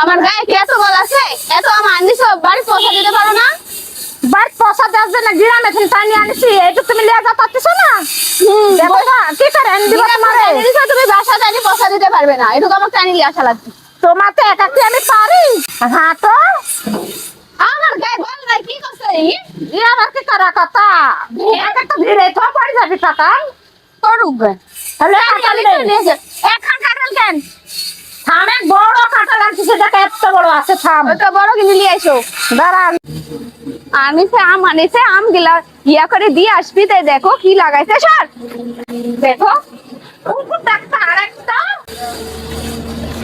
আমার গায়ে কি এত বল আছে? এত আমার আনিস বাড়ি পয়সা দিতে পারো না? বাট পয়সা দেওয়ার জন্য গ্রামে থেকে টানি আনিছি এটা তুমি লিয়ে যা পাচ্ছিস না কি করে দিব তোমারে তুমি বাসা জানি পয়সা দিতে পারবে না। এটুকু আমার টানি লিয়ে আসা তোমার তো একা কি আমি পারি? হ্যাঁ তো? আমার গায়ে বল নাই কি করছে ই আমার কি করা কথা? এক একটা ভিড়ে তো পড়ে যাবি টাকা করুক তাহলে কাটাল নেই এখন কাটাল কেন? থামে বড় কাটাল আনছি সেটা এত বড় আছে থাম। ওটা বড় কিনে নিয়ে আইসো দাঁড়া আনিসে আম আনিসে আম গিলা ইয়া করে দিয়ে আসবি তাই দেখো কি লাগাইছে সর। দেখো।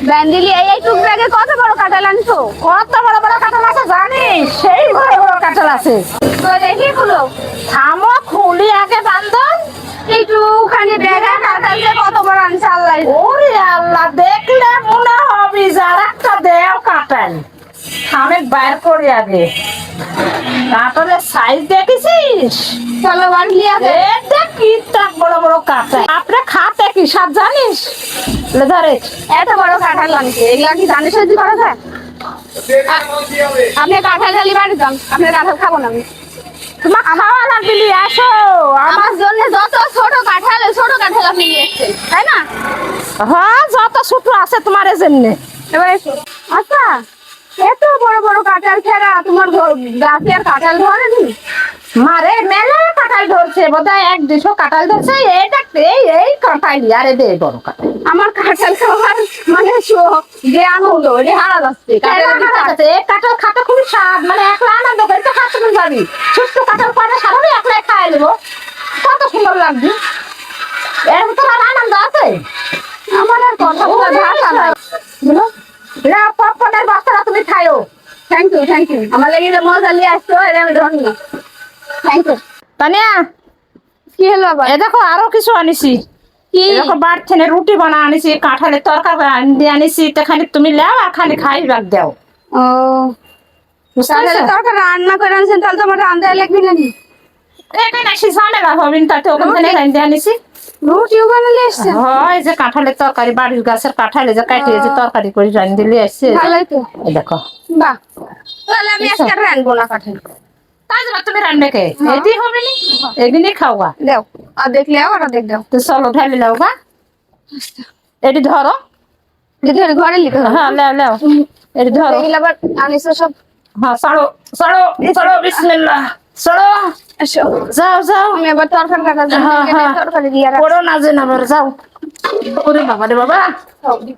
ব্যান্ডিলি এই ব্যাগে কত বড় কাটাল আনছো? কত বড় বড় কাটাল আছে জানিস? সেই বড় বড় কাটাল আছে। তো দেখি গুলো থামো খুলি আগে বান্ধব ব্যাগে কাটাল যে কত বড় আনছে আল্লাহ ওরে আল্লাহ দেখলে মনে হবে যার একটা দেও আমি বাইর করি আগে। সাইজ দেখেছিস? চলো বাড়ি এটা কি তাক বড় বড় আপনি খাতে কি সব জানিস? লে ধরে এত বড় কাঁঠাল আনছে এগুলা কি ধানের সবজি করা যায়? আপনি কাঁঠাল বাড়ি যান আপনি কাঁঠাল খাব না। আমি তোমার খাওয়া লাগবে আসো আমার আমার জন্য যত ছোট কাঁঠাল ওই ছোট কাঁঠাল আপনি তাই না? হ্যাঁ যত ছোট আছে তোমার জন্য এবার আচ্ছা এত বড় বড় কাঁঠাল ছাড়া তোমার ঘ- গাছে আর কাঁঠাল ধরেনি মারে মেলা কাটাল ধরছে বোধহয় এক দুশো কাটাল ধরছে এই দেখতে এই এই কাটাল আরে দে বড় আমার কাঁঠাল খাওয়ার মানে যে আনন্দ এটা হারা যাচ্ছে কাঁঠালের কি খাতে খুবই স্বাদ মানে একলা আনন্দ করে তো খাতে যাবি সুস্থ কাটাল পারে সারাবে একলাই খাই নেব। কত সুন্দর লাগবে এর ভিতরে আর আনন্দ আছে। আমার আর কথা বলার ভাষা নাই। বুঝলো পপকর্নের বস্তাটা তুমি খাইও থ্যাংক ইউ থ্যাংক ইউ আমার লেগে যে মজা নিয়ে আসছো এটা আমি ধরনি থ্যাংক ইউ তানিয়া কি হলো আবার? এ দেখো আরও কিছু আনিছি। কি? এরকম বার থেকে রুটি বানা আনিছি কাঁঠালের তরকারি আনি আনিছি তো খালি তুমি লেও আর খালি খাই রাখ দাও। ও। বুঝতে তাহলে পারছ? তরকারি রান্না করে আনছেন তাহলে তোমার রান্না লাগবে নাকি? এখানে আসি ঝামেলা হবেন তাতে ওখান থেকে রান্ধে আনিছি। রুটিও বানালে এসছেন হয় যে কাঁঠালের তরকারি বাড়ির গাছের কাঁঠালে যে কাটিয়ে যে তরকারি করে দিলে আসছে। ভালোই তো। দেখো। বাহ। তাহলে আমি আজকে আর রানবো না কাঁঠাল। কাজ তুমি রান্না কে? হ্যাঁ। এটি হবে নি? এদিনই খাওয়া। দাও। আর দেখলে আর দেখ দাও। তো চলো ঢালি লাও গা। এটি ধরো। ওর ঘরে লিখে হ্যাঁ লেও লেও। এটি ধরো। এগুলো আবার আনিস সব। হ্যাঁ বিসমিল্লাহ। সরো এসো। যাও যাও। আমি আবার তরকারি কাটা হ্যাঁ, হ্যাঁ। তরকারি দিয়ে পড়ো না যে না যাও। ওরে বাবা রে বাবা। হবে।